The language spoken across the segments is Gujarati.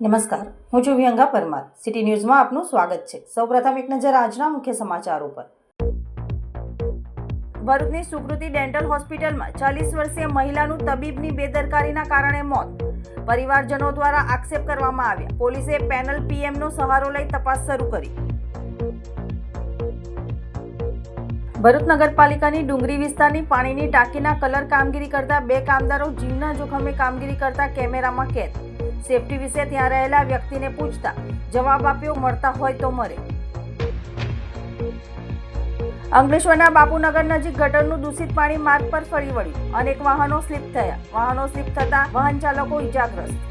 નમસ્કાર. હું છું વિહંગા પરમાર. સિટી ન્યૂઝમાં આપનું સ્વાગત છે. સૌપ્રથમ એક નજર આજના મુખ્ય સમાચારો પર. ભરૂચની સુકૃતિ ડેન્ટલ હોસ્પિટલમાં ચાલીસ વર્ષીય મહિલાનું તબીબની બેદરકારીના કારણે મોત. પરિવારજનો દ્વારા આક્ષેપ કરવામાં આવ્યા. પોલીસે પેનલ પીએમનો સહારો લઈ તપાસ શરૂ કરી. ભરૂચ નગરપાલિકાની ડુંગરી વિસ્તારની પાણીની ટાંકીના કલર કામગીરી કરતા બે કામદારો જીવના જોખમે કામગીરી કરતા કેમેરામાં કેદ. સેફટી વિશે ત્યાં રહેલા વ્યક્તિને પૂછતા જવાબ આપ્યો, મળતા હોય તો મરે અંકલેશ્વરના બાપુનગર નજીક ગટરનું દૂષિત પાણી માર્ગ પર ફરી વળ્યું. અનેક વાહનો સ્લીપ થયા. વાહનો સ્લીપ થતા વાહન ચાલકો ઇજાગ્રસ્ત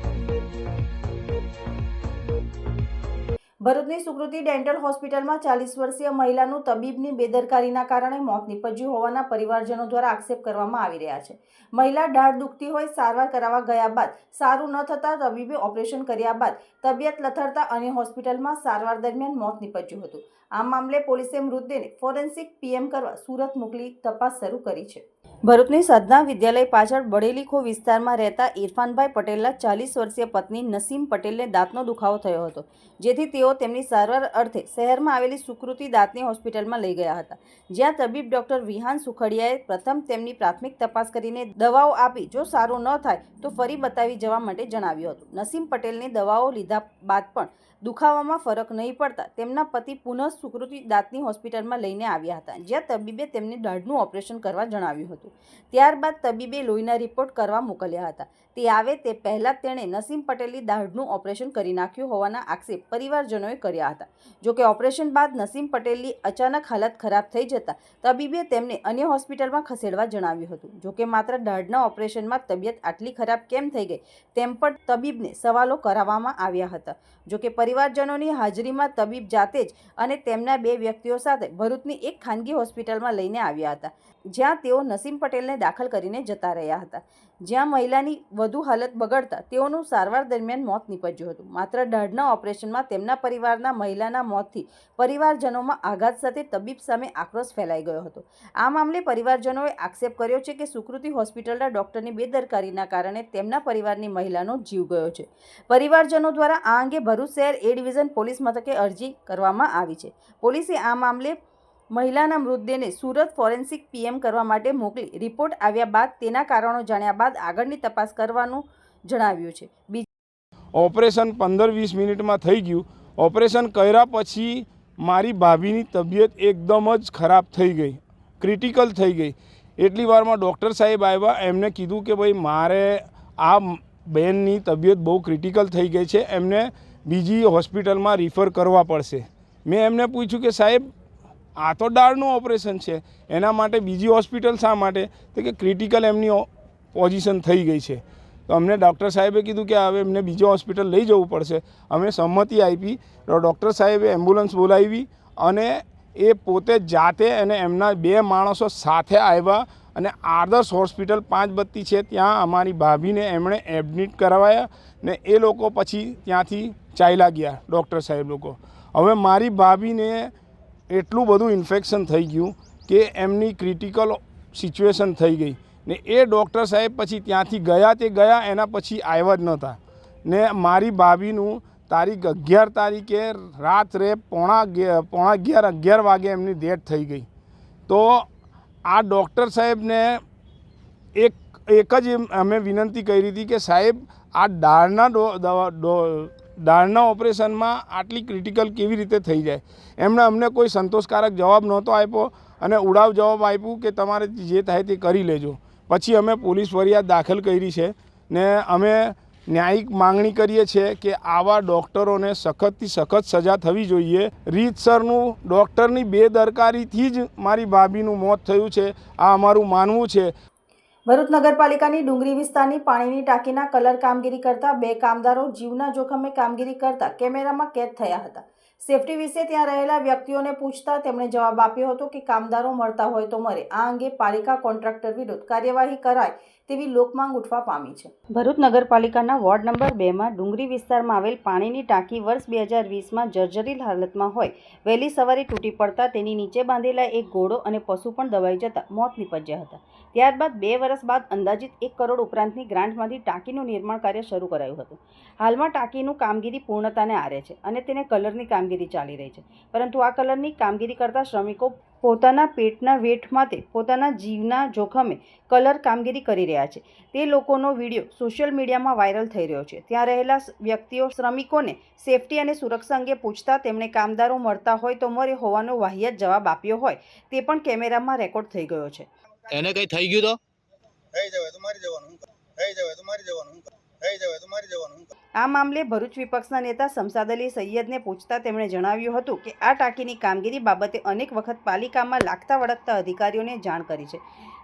ભરૂચની સુકૃતિ ડેન્ટલ હોસ્પિટલમાં ચાલીસ વર્ષીય મહિલાનું તબીબની બેદરકારીના કારણે મોત નીપજ્યું હોવાના પરિવારજનો દ્વારા આક્ષેપ કરવામાં આવી રહ્યા છે. મહિલા ઢાળ દુખતી હોય, સારવાર કરાવવા ગયા બાદ સારું ન થતાં તબીબે ઓપરેશન કર્યા બાદ તબિયત લથડતા અન્ય હોસ્પિટલમાં સારવાર દરમિયાન મોત નીપજ્યું હતું. આ મામલે પોલીસે મૃતદેહને ફોરેન્સિક પીએમ કરવા સુરત મોકલી તપાસ શરૂ કરી છે. ભરૂચની સાધના વિદ્યાલય પાછળ બડેલીખો વિસ્તારમાં રહેતા ઇરફાનભાઈ પટેલના ચાલીસ વર્ષીય પત્ની નસીમ પટેલને દાંતનો દુખાવો થયો હતો, જેથી તેઓ તેમની સારવાર અર્થે શહેરમાં આવેલી સુકૃતિ દાંતની હોસ્પિટલમાં લઈ ગયા હતા. જ્યાં તબીબ ડોક્ટર વિહાન સુખડિયાએ પ્રથમ તેમની પ્રાથમિક તપાસ કરીને દવાઓ આપી, જો સારું ન થાય તો ફરી બતાવી જવા માટે જણાવ્યું હતું. નસીમ પટેલની દવાઓ લીધા બાદ પણ દુખાવામાં ફરક નહીં પડતા તેમના પતિ પુનઃ સુકૃતિ દાંતની હોસ્પિટલમાં લઈને આવ્યા હતા, જ્યાં તબીબે તેમને દાઢનું ઓપરેશન કરવા જણાવ્યું હતું. ત્યારબાદ તબીબે લોહીના રિપોર્ટ કરવા મોકલ્યા હતા. તે આવે તે પહેલાં તેણે નસીમ પટેલની દાઢનું ઓપરેશન કરી નાખ્યું હોવાના આક્ષેપ પરિવારજનોએ કર્યા હતા. જોકે ઓપરેશન બાદ નસીમ પટેલની અચાનક હાલત ખરાબ થઈ જતાં તબીબે તેમને અન્ય હોસ્પિટલમાં ખસેડવા જણાવ્યું હતું. જોકે માત્ર દાઢના ઓપરેશનમાં તબિયત આટલી ખરાબ કેમ થઈ ગઈ તેમ પણ તબીબને સવાલો કરાવવામાં આવ્યા હતા. જોકે પરિવારજનોની હાજરીમાં તબીબ જાતે જ અને તેમના બે વ્યક્તિઓ સાથે ભરૂચની એક ખાનગી હોસ્પિટલમાં લઈને આવ્યા હતા. જ્યાં તેઓ નસીમ પટેલને દાખલ કરીને જતા રહ્યા હતા જ્યાં મહિલાની વધુ હાલત બગડતા તેઓનું સારવાર દરમિયાન મોત નીપજ્યું હતું. માત્ર દાઢના ઓપરેશનમાં તેમના પરિવારના મહિલાના મોતથી પરિવારજનોમાં આઘાત સાથે તબીબ સામે આક્રોશ ફેલાઈ ગયો હતો. આ મામલે પરિવારજનોએ આક્ષેપ કર્યો છે કે સુકૃતિ હોસ્પિટલના ડોક્ટરની બેદરકારીના કારણે તેમના પરિવારની મહિલાનો જીવ ગયો છે. પરિવારજનો દ્વારા આ અંગે ભરૂચ શહેર એ ડિવિઝન પોલીસ મથકે અરજી કરવામાં આવી છે. પોલીસે આ મામલે મહિલાના મૃતદેહને સુરત ફોરેન્સિક પીએમ કરવા માટે મોકલી રિપોર્ટ આવ્યા બાદ તેના કારણો જાણ્યા બાદ આગળની તપાસ કરવાનું જણાવ્યું છે. ઓપરેશન પંદર વીસ મિનિટમાં થઈ ગયું. ઓપરેશન કર્યા પછી મારી ભાભીની તબિયત એકદમ જ ખરાબ થઈ ગઈ, ક્રિટિકલ થઈ ગઈ. એટલી વારમાં ડૉક્ટર સાહેબ આવ્યા, એમને કીધું કે ભાઈ, મારે આ બેનની તબિયત બહુ ક્રિટિકલ થઈ ગઈ છે, એમને બીજી હોસ્પિટલમાં રિફર કરવા પડશે. મેં એમને પૂછ્યું કે સાહેબ આ તો ડાળનું ઓપરેશન છે. એના માટે બીજી હોસ્પિટલ શા માટે? તો કે ક્રિટિકલ એમની પોઝિશન થઈ ગઈ છે. તો અમને ડૉક્ટર સાહેબે કીધું કે હવે એમને બીજો હોસ્પિટલ લઈ જવું પડશે. અમે સંમતિ આપી, તો ડૉક્ટર સાહેબે એમ્બ્યુલન્સ બોલાવી અને એ પોતે જાતે અને એમના બે માણસો સાથે આવ્યા અને આદર્શ હોસ્પિટલ પાંચ બત્તી છે, ત્યાં અમારી ભાભીને એમણે એડમિટ કરાવ્યા ને એ લોકો પછી ત્યાંથી ચાલ્યા ગયા, ડૉક્ટર સાહેબ લોકો. હવે મારી ભાભીને એટલું બધું ઇન્ફેક્શન થઈ ગયું કે એમની ક્રિટિકલ સિચ્યુએશન થઈ ગઈ. ને એ ડૉક્ટર સાહેબ પછી ત્યાંથી ગયા તે ગયા, એના પછી આવ્યા જ નહોતા. ને મારી ભાભીનું તારીખ અગિયાર તારીખે રાત્રે પોણા પોણા અગિયાર અગિયાર વાગે એમની ડેથ થઈ ગઈ. તો આ ડૉક્ટર સાહેબને એક એક જ અમે વિનંતી કરી હતી કે સાહેબ, આ દાળના દાળના ઓપરેશનમાં આટલી ક્રિટિકલ કેવી રીતે થઈ જાય? એમણે અમને કોઈ સંતોષકારક જવાબ નહોતો આપ્યો અને ઉડાવ જવાબ આપ્યું કે તમારે જે થાય તે કરી લેજો. પછી અમે પોલીસ ફરિયાદ દાખલ કરી છે ને અમે ન્યાયિક માંગણી કરીએ છીએ કે આવા ડૉક્ટરોને સખતથી સખત સજા થવી જોઈએ. રીતસરનું ડૉક્ટરની બેદરકારીથી જ મારી ભાભીનું મોત થયું છે. આ અમારું માનવું છે. ભરૂચ નગરપાલિકાની ડુંગરી વિસ્તારની પાણીની ટાંકીના કલર કામગીરી કરતા બે કામદારો જીવના જોખમે કામગીરી કરતા કેમેરામાં કેદ થયા હતા. સેફટી વિશે ત્યાં રહેલા વ્યક્તિઓને પૂછતા તેમણે જવાબ આપ્યો હતો કે કામદારો મળતા હોય તો મરે આ અંગે પાલિકા કોન્ટ્રાક્ટર વિરુદ્ધ કાર્યવાહી કરાય તેવી લોકમાંગ ઉઠવા પામી છે. ભરૂચ નગરપાલિકાના વોર્ડ નંબર બેમાં ડુંગરી વિસ્તારમાં આવેલ પાણીની ટાંકી વર્ષ બે હજાર વીસમાં જર્જરીલ હાલતમાં હોય. વહેલી સવારે તૂટી પડતા તેની નીચે બાંધેલા એક ઘોડો અને પશુ પણ દબાઈ જતા મોત નીપજ્યા હતા. ત્યારબાદ બે વર્ષ બાદ અંદાજિત એક કરોડ ઉપરાંતની ગ્રાન્ટમાંથી ટાંકીનું નિર્માણ કાર્ય શરૂ કરાયું હતું. હાલમાં ટાંકીનું કામગીરી પૂર્ણતાને આરે છે અને તેને કલરની કામગીરી ચાલી રહી છે. પરંતુ આ કલરની કામગીરી કરતા શ્રમિકો પોતાના પેટના વેઠ માટે પોતાના જીવના જોખમે કલર કામગીરી કરી રહ્યા છે. તે લોકોનો વીડિયો સોશિયલ મીડિયામાં વાયરલ થઈ રહ્યો છે. ત્યાં રહેલા વ્યક્તિઓ શ્રમિકોને સેફટી અને સુરક્ષા અંગે પૂછતા તેમણે કામદારો મળતા હોય તો મરે હોવાનો વાહિયાત જવાબ આપ્યો હોય તે પણ કેમેરામાં રેકોર્ડ થઈ ગયો છે. એને કઈ થઈ ગયું તો? થઈ જવાય તો મારી જવાનું થઈ જવાય તો મારી જવાનું થઈ જવાય તો મારી જવાનું? આ મામલે ભરૂચ વિપક્ષના નેતા શમસાદ અલી સૈયદને પૂછતા તેમણે જણાવ્યું હતું કે આ ટાંકીની કામગીરી બાબતે અનેક વખત પાલિકામાં લાગતા વળગતા અધિકારીઓને જાણ કરી છે.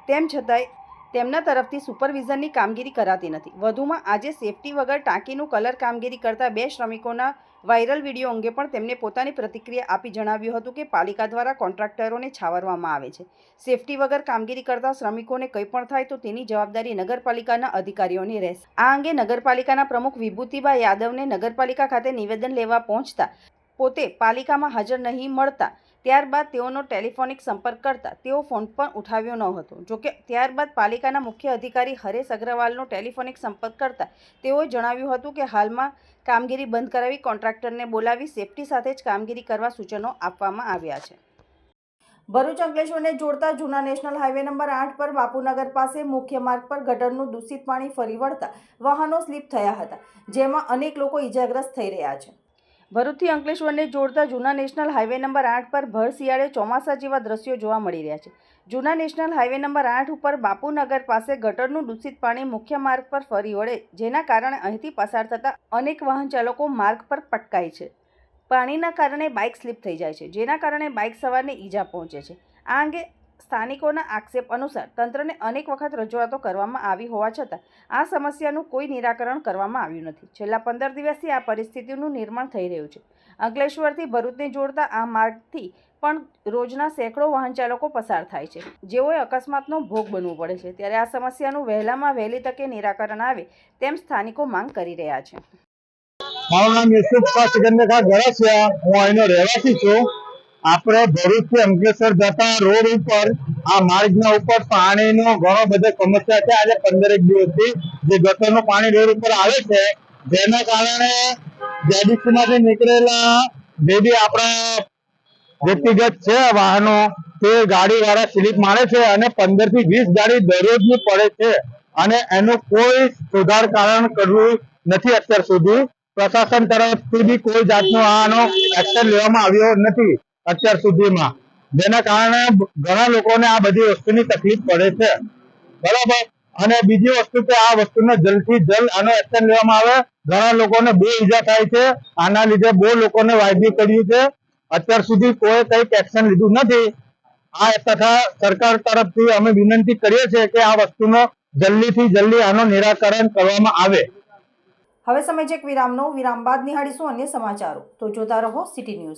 તેમ છતાંય તેમના તરફથી સુપરવિઝનની કામગીરી કરાતી નથી. વધુમાં આજે સેફટી વગર ટાંકીનું કલર કામગીરી કરતા બે શ્રમિકોના વાયરલ વીડિયો અંગે પણ તેમને પોતાની પ્રતિક્રિયા આપી જણાવ્યું હતું કે પાલિકા દ્વારા કોન્ટ્રાક્ટરોને છાવરવામાં આવે છે. સેફટી વગર કામગીરી કરતા શ્રમિકોને કંઈ પણ થાય તો તેની જવાબદારી નગરપાલિકાના અધિકારીઓની રહેશે. આ અંગે નગરપાલિકાના પ્રમુખ વિભૂતિબા યાદવને નગરપાલિકા ખાતે નિવેદન લેવા પહોંચતા પોતે પાલિકામાં હાજર નહીં મળતા ત્યારબાદ તેઓનો ટેલિફોનિક સંપર્ક કરતા તેઓ ફોન પણ ઉઠાવ્યો ન હતો. જોકે ત્યારબાદ પાલિકાના મુખ્ય અધિકારી હરેશ અગ્રવાલનો ટેલિફોનિક સંપર્ક કરતા તેઓએ જણાવ્યું હતું કે હાલમાં કામગીરી બંધ કરાવી કોન્ટ્રાક્ટરને બોલાવી સેફટી સાથે જ કામગીરી કરવા સૂચનો આપવામાં આવ્યા છે. ભરૂચ અંકલેશ્વરને જોડતા જૂના નેશનલ હાઈવે નંબર આઠ પર બાપુનગર પાસે મુખ્ય માર્ગ પર ગટરનું દૂષિત પાણી ફરી વળતા વાહનો સ્લીપ થયા હતા, જેમાં અનેક લોકો ઇજાગ્રસ્ત થઈ રહ્યા છે. ભરૂચથી અંકલેશ્વરને જોડતા જૂના નેશનલ હાઇવે નંબર આઠ પર ભર શિયાળે ચોમાસા જેવા દ્રશ્યો જોવા મળી રહ્યા છે. જૂના નેશનલ હાઇવે નંબર આઠ ઉપર બાપુનગર પાસે ગટરનું દૂષિત પાણી મુખ્ય માર્ગ પર ફરી વળે, જેના કારણે અહીંથી પસાર થતા અનેક વાહન ચાલકો માર્ગ પર પટકાય છે. પાણીના કારણે બાઇક સ્લીપ થઈ જાય છે, જેના કારણે બાઇક સવારને ઈજા પહોંચે છે. આ અંગે સ્થાનિકોના આક્ષેપ અનુસાર તંત્રને અનેક વખત રજૂઆતો કરવામાં આવી હોવા છતાં આ સમસ્યાનું કોઈ નિરાકરણ કરવામાં આવ્યું નથી. છેલ્લા પંદર દિવસથી આ પરિસ્થિતિનું નિર્માણ થઈ રહ્યું છે. અંકલેશ્વરથી ભરૂચને જોડતા આ માર્ગથી પણ રોજના સેંકડો વાહન ચાલકો પસાર થાય છે. જેઓએ અકસ્માતનો ભોગ બનવું પડે છે. ત્યારે આ સમસ્યાનું વહેલામાં વહેલી તકે નિરાકરણ આવે તેમ સ્થાનિકો માંગ કરી રહ્યા છે. મારું નામ યુસુફ હું અહીંનો રહેવાસી છું. આપણે ભરૂચથી અંકલેશ્વર જતા રોડ ઉપર, આ માર્ગના ઉપર પાણીનો ઘણો બધો સમસ્યા છે. આજે પંદરેક દિવસથી જે ગટરનું પાણી રોડ ઉપર આવે છે, જેના કારણે જેડીસી માંથી નીકળેલા જે બી આપણા વ્યક્તિગત છે વાહનો, તે ગાડી વાળા સ્લીપ મારે છે અને પંદરથી વીસ ગાડી દરરોજની પડે છે. અને એનું કોઈ સુધાર કારણ કરવું નથી અત્યાર સુધી. પ્રશાસન તરફથી બી કોઈ જાતનો આનો એક્શન લેવામાં આવ્યો નથી. અત્યાર સુધીમાં. જેના કારણે ઘણા લોકોને આ બધી વસ્તુની તકલીફ પડે છે. બરાબર? અને બીજી વસ્તુ કે આ વસ્તુનો જલ્દથી જલ્દ આનો એક્શન લેવામાં આવે. ઘણા લોકોને બહુ ઈજા થાય છે. આના લીધે બહુ લોકોને વાયદી કર્યું છે. અત્યાર સુધી કોઈ કંઈક એક્શન લીધું નથી. આ તથા સરકાર તરફથી અમે વિનંતી કરીએ છીએ કે આ વસ્તુનો જલ્દીથી જલ્દી આનો નિરાકરણ કરવામાં આવે. હવે સમય છે એક વિરામનો. વિરામ બાદ નિહાળીશું અન્ય સમાચારો. તો જોતા રહો city news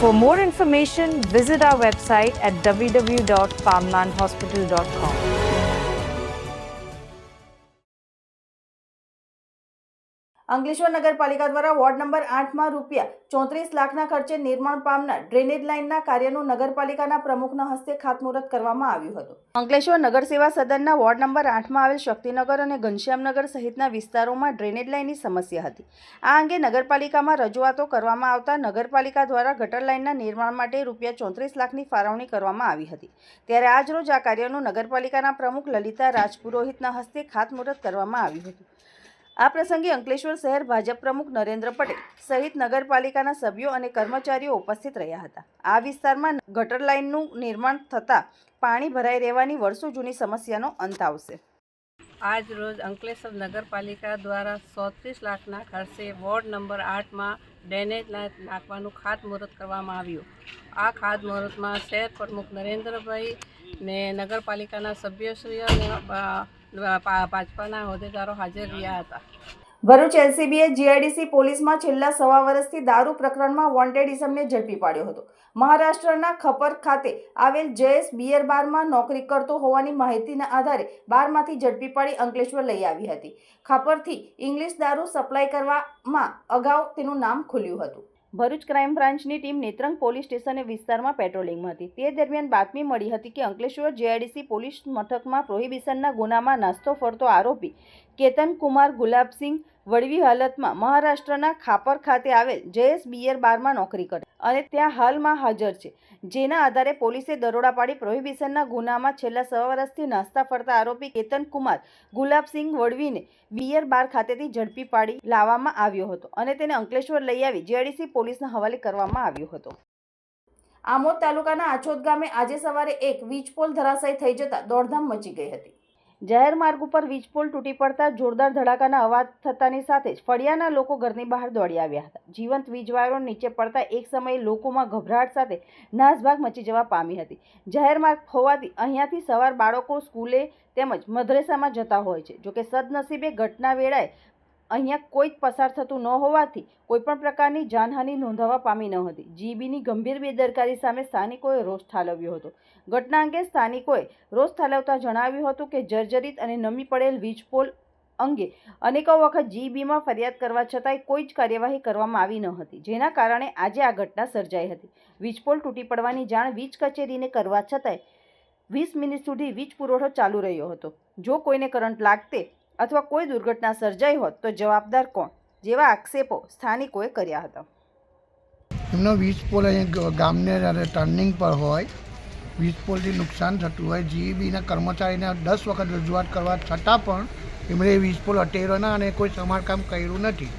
For more information, visit our website at www.farmlandhospital.com. Ankleshwar નગરપાલિકા દ્વારા વોર્ડ નંબર આઠમાં રૂપિયા ચોત્રીસ લાખના ખર્ચે નિર્માણ પામનાર ડ્રેનેજ લાઇનના કાર્યનું નગરપાલિકાના પ્રમુખના હસ્તે ખાતમુહૂર્ત કરવામાં આવ્યું હતું. અંકલેશ્વર નગર સેવા સદનના વોર્ડ નંબર આઠમાં આવેલ શક્તિનગર અને ઘનશ્યામનગર સહિતના વિસ્તારોમાં ડ્રેનેજ લાઇનની સમસ્યા હતી. આ અંગે નગરપાલિકામાં રજૂઆતો કરવામાં આવતા નગરપાલિકા દ્વારા ગટર લાઇનના નિર્માણ માટે રૂપિયા ચોત્રીસ લાખની ફાળવણી કરવામાં આવી હતી. ત્યારે આજરોજ આ કાર્યનું નગરપાલિકાના પ્રમુખ લલિતા રાજપુરોહિતના હસ્તે ખાતમુહૂર્ત કરવામાં આવ્યું હતું. આ પ્રસંગે અંકલેશ્વર શહેર ભાજપ પ્રમુખ નરેન્દ્ર પટેલ સહિત નગરપાલિકાના સભ્યો અને કર્મચારીઓ ઉપસ્થિત રહ્યા હતા. આ વિસ્તારમાં ગટર લાઇનનું નિર્માણ થતાં પાણી ભરાઈ રહેવાની વર્ષો જૂની સમસ્યાનો અંત આવશે. આજ રોજ અંકલેશ્વર નગરપાલિકા દ્વારા સોત્રીસ લાખના ખર્ચે વોર્ડ નંબર આઠમાં ડ્રેનેજ નાખવાનું ખાતમુહૂર્ત કરવામાં આવ્યું. આ ખાતમુહૂર્તમાં શહેર પ્રમુખ નરેન્દ્રભાઈ ને નગરપાલિકાના સભ્યશ્રીઓ ભાજપાના હોદ્દેદારો હાજર રહ્યા હતા. ભરૂચ એલસીબીએ જીઆઈડીસી પોલીસમાં છેલ્લા સવા વર્ષથી દારૂ પ્રકરણમાં વોન્ટેડ ઇસમને ઝડપી પાડ્યો હતો. મહારાષ્ટ્રના ખપર ખાતે આવેલ જયેશ બિયર બારમાં નોકરી કરતો હોવાની માહિતીના આધારે બારમાંથી ઝડપી પાડી અંકલેશ્વર લઈ આવી હતી. ખાપરથી ઇંગ્લિશ દારૂ સપ્લાય કરવામાં અગાઉ તેનું નામ ખુલ્યું હતું. ભરૂચ ક્રાઇમ બ્રાન્ચની ટીમ નેત્રંગ પોલીસ સ્ટેશન વિસ્તારમાં પેટ્રોલિંગમાં હતી. તે દરમિયાન બાતમી મળી હતી કે અંકલેશ્વર જેઆઈડીસી પોલીસ મથકમાં પ્રોહિબિશનના ગુનામાં નાસ્તો ફરતો આરોપી કેતન કુમાર ગુલાબસિંહ વડવી હાલતમાં મહારાષ્ટ્રના ખાપર ખાતે આવેલ જયેશ બિયર બારમાં નોકરી કરે અને ત્યાં હાલમાં હાજર છે. જેના આધારે પોલીસે દરોડા પાડી પ્રોહિબિશનના ગુનામાં છેલ્લા સવા વર્ષથી નાસ્તા ફરતા આરોપી કેતન કુમાર, ગુલાબસિંહ વડવીને બિયર બાર ખાતેથી ઝડપી પાડી લાવવામાં આવ્યો હતો અને તેને અંકલેશ્વર લઈ આવી જીઆઈડીસી પોલીસના હવાલે કરવામાં આવ્યો હતો. આમોદ તાલુકાના આછોદ ગામે આજે સવારે એક વીજપોલ ધરાશાયી થઈ જતા દોડધામ મચી ગઈ હતી. જાહેર માર્ગ ઉપર વીજપોલ તૂટી પડતા જોરદાર ધડાકાના અવાજ થતાની સાથે જ ફળિયાના લોકો ઘરની બહાર દોડી આવ્યા હતા. જીવંત વીજવાયરો નીચે પડતા એક સમયે લોકોમાં ગભરાટ સાથે નાસભાગ મચી જવા પામી હતી. જાહેર માર્ગ હોવાથી અહીંયાથી સવાર બાળકો, સ્કૂલે તેમજ મદ્રેસામાં જતા હોય છે. જોકે સદનસીબે ઘટના વેળાએ અહીંયા કોઈ જ પસાર થતું ન હોવાથી કોઈપણ પ્રકારની જાનહાનિ નોંધાવા પામી ન હતી. જીબીની ગંભીર બેદરકારી સામે સ્થાનિકોએ રોષ ઠાલવ્યો હતો. ઘટના અંગે સ્થાનિકોએ રોષ ઠાલવતા જણાવ્યું હતું કે જર્જરિત અને નમી પડેલ વીજપોલ અંગે અનેકો વખત જીબીમાં ફરિયાદ કરવા છતાંય કોઈ જ કાર્યવાહી કરવામાં આવી ન હતી, જેના કારણે આજે આ ઘટના સર્જાઈ હતી. વીજપોલ તૂટી પડવાની જાણ વીજ કચેરીને કરવા છતાંય વીસ મિનિટ સુધી વીજ પુરવઠો ચાલુ રહ્યો હતો. જો કોઈને કરંટ લાગતે અથવા કોઈ દુર્ઘટના સર્જાઈ હોત તો જવાબદાર કોણ? જેવા આક્ષેપો સ્થાનિકોએ કર્યા હતા. એમનો વીજ પોલ અહીંયા ગામને ટર્નિંગ પર હોય. વીજ પોલથી નુકસાન થતું હોય. જીઈબીના કર્મચારીને દસ વખત રજૂઆત કરવા છતાં પણ એમણે એ વીજ પોલ હટેરો ના અને કોઈ સમારકામ કર્યું નથી.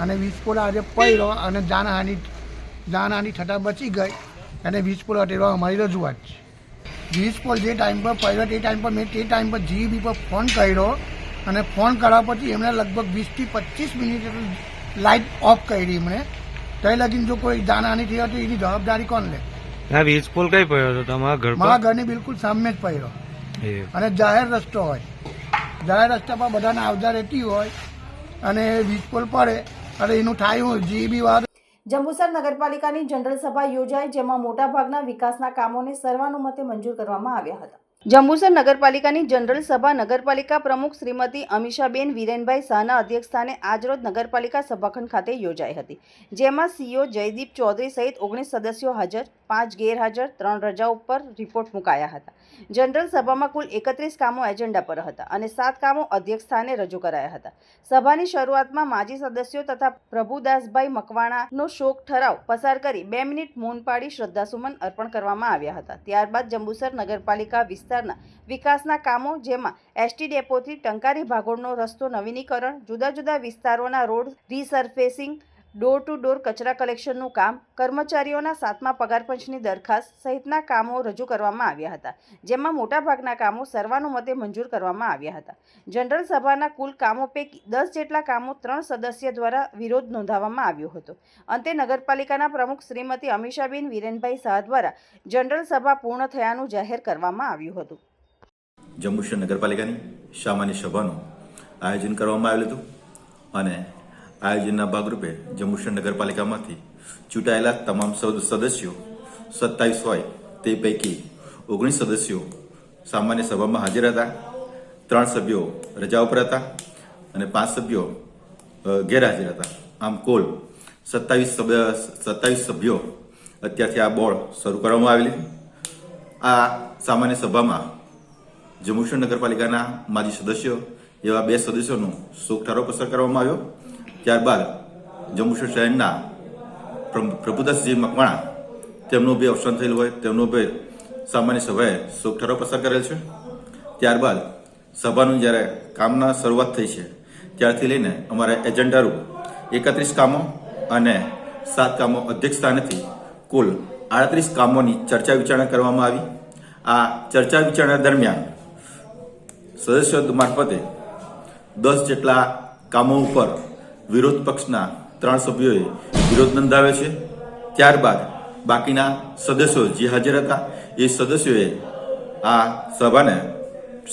અને વીજ પોલ આજે પડ્યો અને જાનહાનિ જાનહાનિ થતાં બચી ગઈ અને વીજ પોલ અટેરવા અમારી રજૂઆત છે. વીજ પોલ જે ટાઈમ પર પડ્યો તે ટાઈમ પર મેં તે ટાઈમ પર જીઈબી પર ફોન કર્યો અને ફોન કર્યા પછી એમણે લગભગ વીસથી પચીસ મિનિટ લાઇટ ઓફ કરી એમણે. તઈ લગીને જો કોઈ જાનહાની થઈ હતી એની જવાબદારી કોણ લે? આ વીજ પોલ કઈ પડ્યો હતો? તમારા ઘર મારા ઘરની બિલકુલ સામે જ પડ્યો. અને જાહેર રસ્તો હોય. જાહેર રસ્તા પર બધાને આવજા રહેતી હોય અને વીજ પોલ પડે અને એનું થાય હોય બી વાત જંબુસર નગરપાલિકાની જનરલ સભા યોજાઈ જેમાં મોટાભાગના વિકાસના કામોને સર્વાનુમતે મંજૂર કરવામાં આવ્યા હતા. જંબુસર નગરપાલિકાની જનરલ સભા નગરપાલિકા પ્રમુખ શ્રીમતી અમીષાબેન વિરેનભાઈ શાહના અધ્યક્ષસ્થાને આજરોજ નગરપાલિકા સભાખંડ ખાતે યોજાઈ હતી, જેમાં સીઓ જયદીપ ચૌધરી સહિત ઓગણીસ સદસ્યો હાજર, પાંચ ગેરહાજર, ત્રણ રજા ઉપર રિપોર્ટ મુકાયા હતા. જનરલ સભામાં કુલ એકત્રીસ કામો એજન્ડા પર હતા અને સાત કામો અધ્યક્ષ સ્થાને રજૂ કરાયા હતા. સભાની શરૂઆતમાં માજી સદસ્યો તથા પ્રભુદાસભાઈ મકવાણાનો શોક ઠરાવ પસાર કરી બે મિનિટ મૌન પાડી શ્રદ્ધાસુમન અર્પણ કરવામાં આવ્યા હતા. ત્યારબાદ જંબુસર નગરપાલિકા વિસ્તારના વિકાસના કામો જેમાં એસટી ડેપોથી ટંકારી ભાગોળનો રસ્તો નવીનીકરણ, જુદા જુદા વિસ્તારોના road resurfacing door to door કચરા કલેક્શનનું કામ કર્મચારીઓના સાતમા પગાર પંચની દરખાસ્ત સહિતના કામો રજૂ કરવામાં આવ્યા હતા, જેમાં મોટાભાગના કામો સર્વાનુમતે મંજૂર કરવામાં આવ્યા હતા. જનરલ સભાના કુલ કામો પૈકી દસ જેટલા કામો ત્રણ સદસ્ય દ્વારા વિરોધ નોંધાવવામાં આવ્યો હતો. અંતે નગરપાલિકાના પ્રમુખ શ્રીમતી અમીષાબેન વિરેનભાઈ શાહ દ્વારા જનરલ સભા પૂર્ણ થયાનું જાહેર કરવામાં આવ્યું હતું. જમ્મુ નગરપાલિકાની સામાન્ય સભાનું આયોજન કરવામાં આવેલું હતું અને આયોજનના ભાગરૂપે જંબુસર નગરપાલિકામાંથી ચૂંટાયેલા તમામ સદસ્યો સત્તાવીસ હોય તે પૈકી ઓગણીસ સદસ્યો સામાન્ય સભામાં હાજર હતા, ત્રણ સભ્યો રજા ઉપર હતા અને પાંચ સભ્યો ગેરહાજર હતા. આમ કુલ સત્તાવીસ સત્તાવીસ સભ્યો અત્યારથી આ બોર્ડ શરૂ કરવામાં આવેલી આ સામાન્ય સભામાં જંબુસર નગરપાલિકાના માજી સદસ્યો એવા બે સદસ્યોનો શોક ઠરાવ પસાર કરવામાં આવ્યો. ત્યારબાદ જંબુસર શહેરના પ્રભુદાસજી મકવાણા, તેમનું બે અવસાન થયેલું હોય, તેમનું બે સામાન્ય સભાએ શોક ઠરાવ પસાર કરેલ છે. ત્યારબાદ સભાનું જ્યારે કામના શરૂઆત થઈ છે, ત્યારથી લઈને અમારા એજન્ડારૂપ એકત્રીસ કામો અને સાત કામો અધ્યક્ષ સ્થાનેથી કુલ આડત્રીસ કામોની ચર્ચા વિચારણા કરવામાં આવી. આ ચર્ચા વિચારણા દરમિયાન સદસ્યો મારફતે દસ જેટલા કામો ઉપર વિરોધ પક્ષના ત્રણ સભ્યોએ વિરોધ નોંધાવ્યો છે. ત્યારબાદ બાકીના સદસ્યો જે હાજર હતા, એ સદસ્યોએ આ સભાને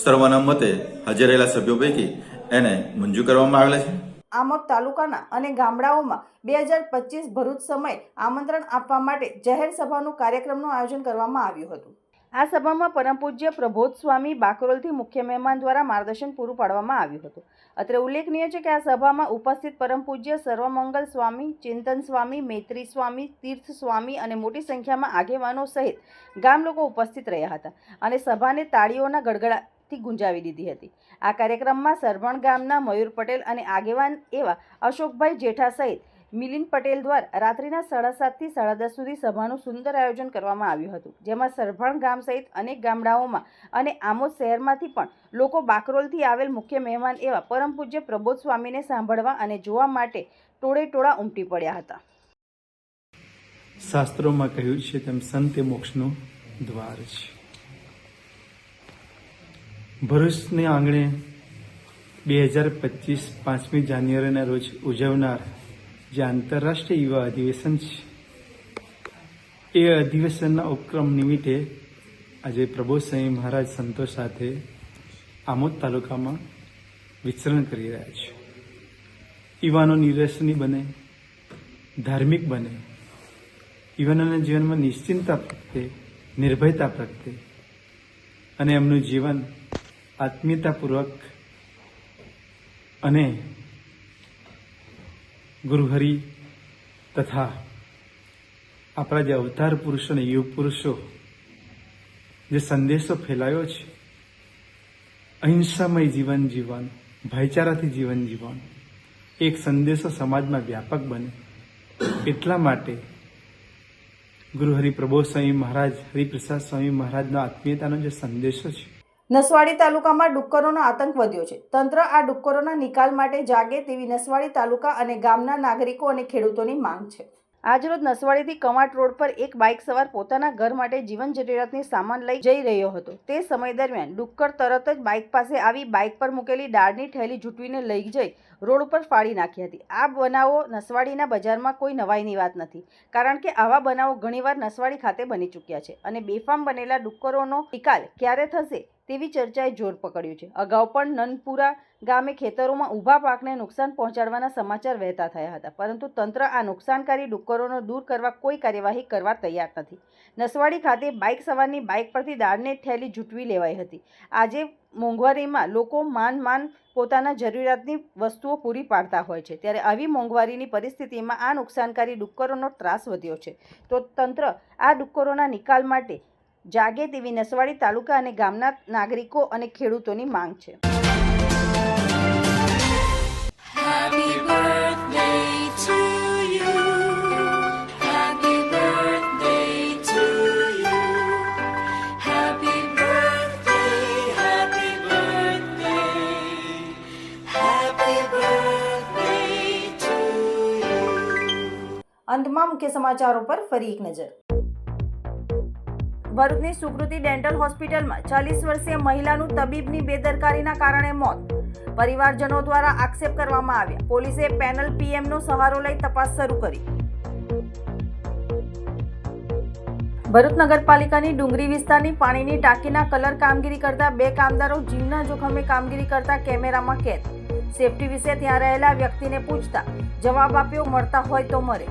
સર્વાનુમતે હાજર રહેલા સભ્યો પૈકી એને મંજૂર કરવામાં આવેલા છે. આમોદ તાલુકાના અને ગામડાઓમાં બે હજાર પચીસ ભરૂચ સમય આમંત્રણ આપવા માટે જાહેર સભાનું કાર્યક્રમનું આયોજન કરવામાં આવ્યું હતું. આ સભામાં પરમ પૂજ્ય પ્રબોધ સ્વામી બાકરોલથી મુખ્ય મહેમાન દ્વારા માર્ગદર્શન પૂરું પાડવામાં આવ્યું હતું. અત્રે ઉલ્લેખનીય છે કે આ સભામાં ઉપસ્થિત પરમ પૂજ્ય સર્વમંગલ સ્વામી, ચિંતન સ્વામી, મૈત્રી સ્વામી, તીર્થ સ્વામી અને મોટી સંખ્યામાં આગેવાનો સહિત ગામ લોકો ઉપસ્થિત રહ્યા હતા અને સભાને તાળીઓના ગડગડાથી ગુંજાવી દીધી હતી. આ કાર્યક્રમમાં સરભણ ગામના મયુર પટેલ અને આગેવાન એવા અશોકભાઈ જેઠા સહિત મિલિંદ પટેલ દ્વારા રાત્રિના સાડા સાતથી સાડા દસ સુધી સભાનું સુંદર આયોજન કરવામાં આવ્યું હતું, જેમાં સરભણ ગામ સહિત અનેક ગામડાઓમાં અને આમોદ શહેરમાંથી પણ લોકો બાકરોલથી આવેલ મુખ્ય મહેમાન એવા પરમ પૂજ્ય પ્રબોધ સ્વામીને સાંભળવા અને જોવા માટે ટોળે ટોળા ઉમટી પડ્યા હતા. શાસ્ત્રોમાં કહ્યું છે, તેમ સંત મોક્ષનું દ્વાર છે. ભરૂચને આંગણે બે હજાર પચીસ પાંચમી જાન્યુઆરીના રોજ ઉજવનાર જે આંતરરાષ્ટ્રીય યુવા અધિવેશન છે. એ અધિવેશનના ઉપક્રમ નિમિત્તે આજે સ્વામી મહારાજ સંતો સાથે આમોદ તાલુકામાં વિચરણ કરી રહ્યા છે. યુવાનો નિરસની બને, ધાર્મિક બને, યુવાનોના જીવનમાં નિશ્ચિંતતા પ્રગટે, નિર્ભયતા પ્રગટે અને એમનું જીવન આત્મીયતાપૂર્વક અને ગુરુહરિ તથા આપણા જે અવતાર પુરુષો અને યુગ પુરુષો જે સંદેશો ફેલાયો છે, અહિંસામય જીવન જીવવાનું, ભાઈચારાથી જીવન જીવવાનું, એક સંદેશો સમાજમાં વ્યાપક બને, એટલા માટે ગુરુ હરિપ્રબોધ સ્વામી મહારાજ, હરિપ્રસાદ સ્વામી મહારાજનો આત્મીયતાનો જે સંદેશો છે નસવાડી તાલુકામાં ડુક્કરોનો આતંક વધ્યો છે. તંત્ર આ ડુક્કરોના નિકાલ માટે જાગે તેવી નસવાડી તાલુકા અને ગામના નાગરિકો અને ખેડૂતોની માંગ છે. આજરોજ નસવાડીથી કમાટ રોડ પર એક બાઇક સવાર પોતાના ઘર માટે જીવન જરૂરિયાતની સામાન લઈ જઈ રહ્યો હતો. તે સમય દરમિયાન ડુક્કર તરત જ બાઇક પાસે આવી બાઇક પર મૂકેલી દાળની થેલી ઝૂંટવીને લઈ જઈ રોડ ઉપર ફાડી નાખી હતી. આ બનાવો નસવાડીના બજારમાં કોઈ નવાઈની વાત નથી, કારણ કે આવા બનાવો ઘણીવાર નસવાડી ખાતે બની ચૂક્યા છે અને બેફામ બનેલા ડુક્કરોનો નિકાલ ક્યારે થશે તેવી ચર્ચાએ જોર પકડ્યું છે. અગાઉ પણ નનપુરા ગામે ખેતરોમાં ઊભા પાકને નુકસાન પહોંચાડવાના સમાચાર વહેતા થયા હતા. પરંતુ તંત્ર આ નુકસાનકારી ડુક્કરોનો દૂર કરવા કોઈ કાર્યવાહી કરવા તૈયાર નથી. નસવાડી ખાતે બાઇક સવારની બાઇક પરથી દાળને થેલી ઝૂંટવી લેવાઈ હતી. આજે મોંઘવારીમાં લોકો માન માન પોતાના જરૂરિયાતની વસ્તુઓ પૂરી પાડતા હોય છે. ત્યારે આવી મોંઘવારીની પરિસ્થિતિમાં આ નુકસાનકારી ડુક્કરોનો ત્રાસ વધ્યો છે. તો તંત્ર આ ડુક્કરોના નિકાલ માટે જાગે તેવી નસવાડી તાલુકા અને ગામના નાગરિકો અને ખેડૂતોની માંગ છે Happy birthday to you. Happy birthday to you. Happy birthday, happy birthday. Happy birthday to you. અંતમાં મુખ્ય સમાચારો પર ફરી એક નજર ભરૂચની સુકૃતિ ડેન્ટલ હોસ્પિટલમાં ચાલીસ વર્ષીય મહિલાનું તબીબની બેદરકારીના કારણે મોત. પરિવારજનો દ્વારા આક્ષેપ કરવામાં આવ્યા. પોલીસે પેનલ પીએમનો સહારો લઈ તપાસ શરૂ કરી. ભરૂચ નગરપાલિકાની ડુંગરી વિસ્તારની પાણીની ટાંકીના કલર કામગીરી કરતા બે કામદારો જીવના જોખમે કામગીરી કરતા કેમેરામાં કેદ. સેફટી વિશે ત્યાં રહેલા વ્યક્તિને પૂછતા જવાબ આપ્યો, મળતા હોય તો મરે.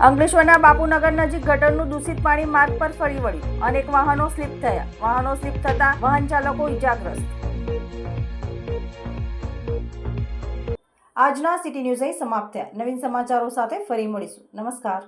અંકલેશ્વરના બાપુનગર નજીક ગટરનું દૂષિત પાણી માર્ગ પર ફરી વળ્યું. અનેક વાહનો સ્લીપ થયા. વાહનો સ્લીપ થતા વાહન ચાલકો ઇજાગ્રસ્ત. આજના સિટી ન્યૂઝ અહીં સમાપ્ત થયા. નવીન સમાચારો સાથે ફરી મળીશું. નમસ્કાર.